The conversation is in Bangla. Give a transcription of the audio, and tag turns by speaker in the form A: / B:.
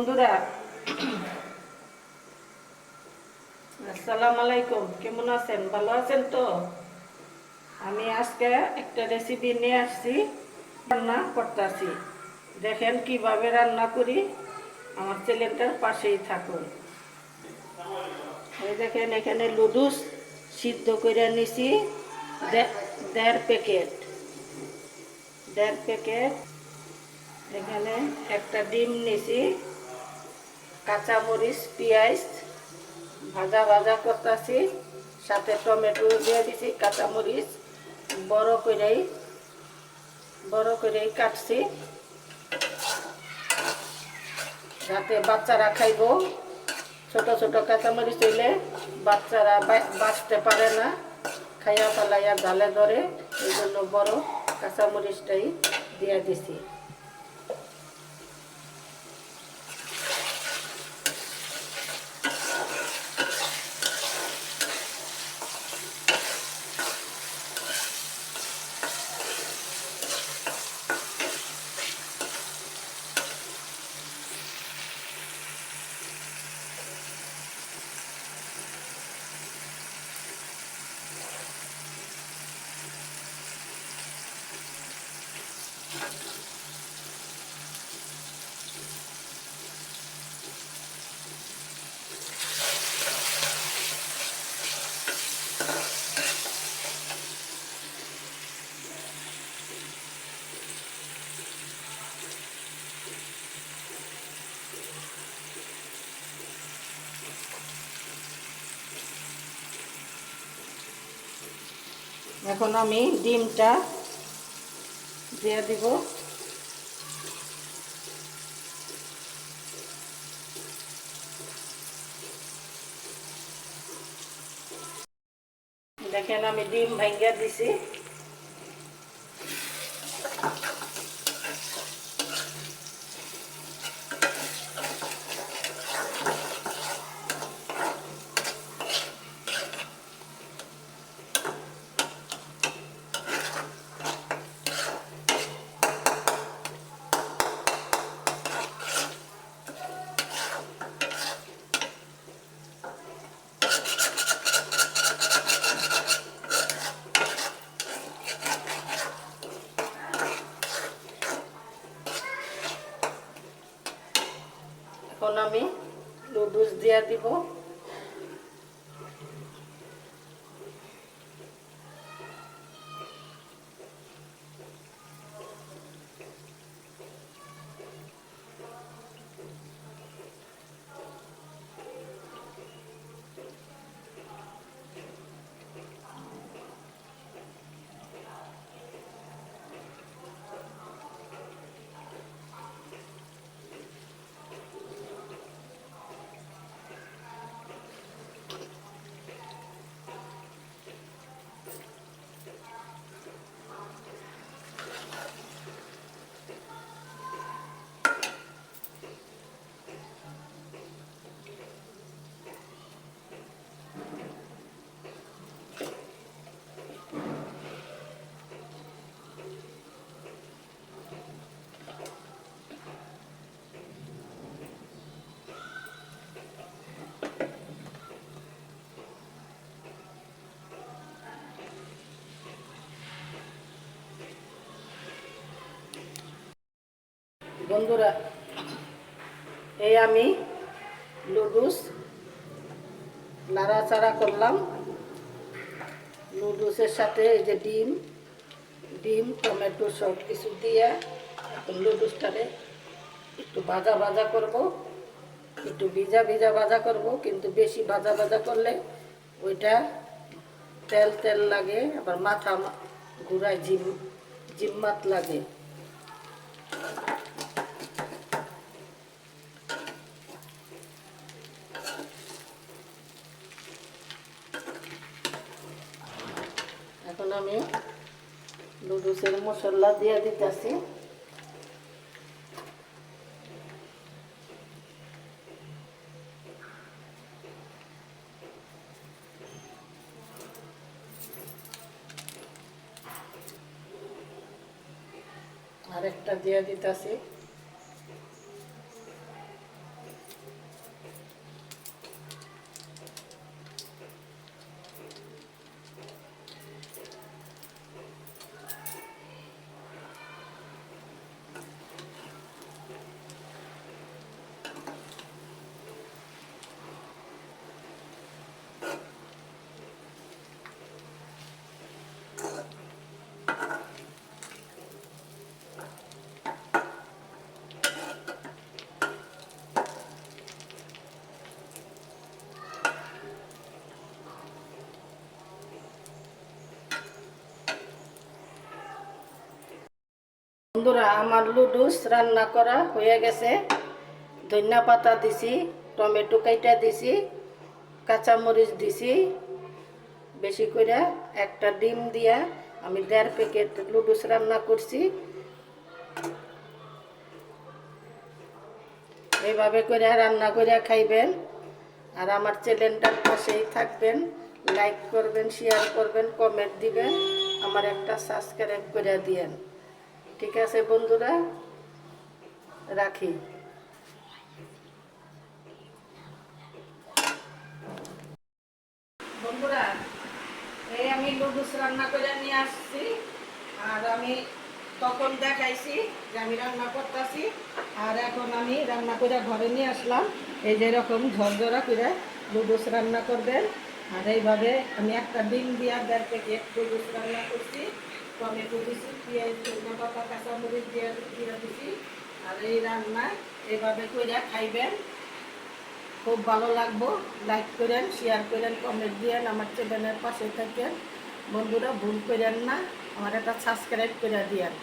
A: বন্ধুরা, আসসালামু আলাইকুম। কেমন আছেন? ভালো আছেন তো? আমি আজকে একটা রেসিপি নিয়ে আসছি, রান্না করতেছি। দেখেন কীভাবে রান্না করি, আমার চ্যানেলটার পাশেই থাকুন। এই দেখেন, এখানে লুডুস সিদ্ধ করে নিছি দেড় প্যাকেট। দেড় প্যাকেট। এখানে একটা ডিম নিছি। কাঁচামরিচ, পেঁয়াজ ভাজা ভাজা করতেছি। সাথে টমেটো দিয়ে দিছি, কাঁচামরিচ বড় করেই বড় করেই কাটছি। যাতে বাচ্চারা খাইব। ছোট ছোট কাঁচামরিচ হইলে বাচ্চারা বাঁচতে পারে না। খাইয়া পালাইয়া জালে ধরে এই জন্য বড় কাঁচামরিচটাই দিয়ে দিছি। এখন আমি ডিমটা দিয়ে দিব। দেখেন আমি ডিম ভাঙ্গা দিছি এখন আমি লুডুস দিয়া দিব। বন্ধুরা, এই আমি লুডুস নাড়াচাড়া করলাম। লুডুসের সাথে এই যে ডিম ডিম, টমেটো সব কিছু দিয়ে এখন একটু ভাজা ভাজা করব। একটু ভিজা ভিজা ভাজা করব, কিন্তু বেশি ভাজা ভাজা করলে ওইটা তেল তেল লাগে, আবার মাথা ঘুরায় জিম, জিম্মাত লাগে। এখন আমি লুডুসের মশলা দিয়ে দিতেছি। আরেকটা দিয়ে দিতেছি। বন্ধুরা, আমার লুডুস রান্না করা হয়ে গেছে। ধনিয়া পাতা দিছি, টমেটো কাইটা দিছি, কাঁচামরিচ দিছি। বেশি করে একটা ডিম দিয়া আমি দেড় প্যাকেট লুডুস রান্না করছি। এইভাবে করে রান্না করে খাইবেন। আর আমার চ্যানেলটার পাশেই থাকবেন। লাইক করবেন, শেয়ার করবেন, কমেন্ট দিবেন। আমার একটা সাবস্ক্রাইব করে দিয়েন। ঠিক আছে, বন্ধুরা? রাখি। বন্ধুরা, এই আমি লুডুস রান্না করে নিয়ে আসছি, আর আমি তখন দেখাইছি যে আমি রান্না আর এখন আমি রান্না করে ঘরে নিয়ে আসলাম। এই করে লুডুস রান্না করবেন। আর এইভাবে আমি একটা ডিম দিয়ে দেড় প্যাকেট লুডুস রান্না করছি। টমেটো দিছি পেঁয়াজ, ধনিয়া পাতা কাঁচামরিচ দিয়ে দিয়ে দিছি আর এই রান্না এইভাবে কইরা খাইবেন। খুব ভালো লাগবো। লাইক করেন শেয়ার করেন কমেন্ট দিয়েন। আমার চ্যানেলের পাশে থাকেন। বন্ধুরা, ভুল করেন না। আমার একটা সাবস্ক্রাইব করে দিয়েন।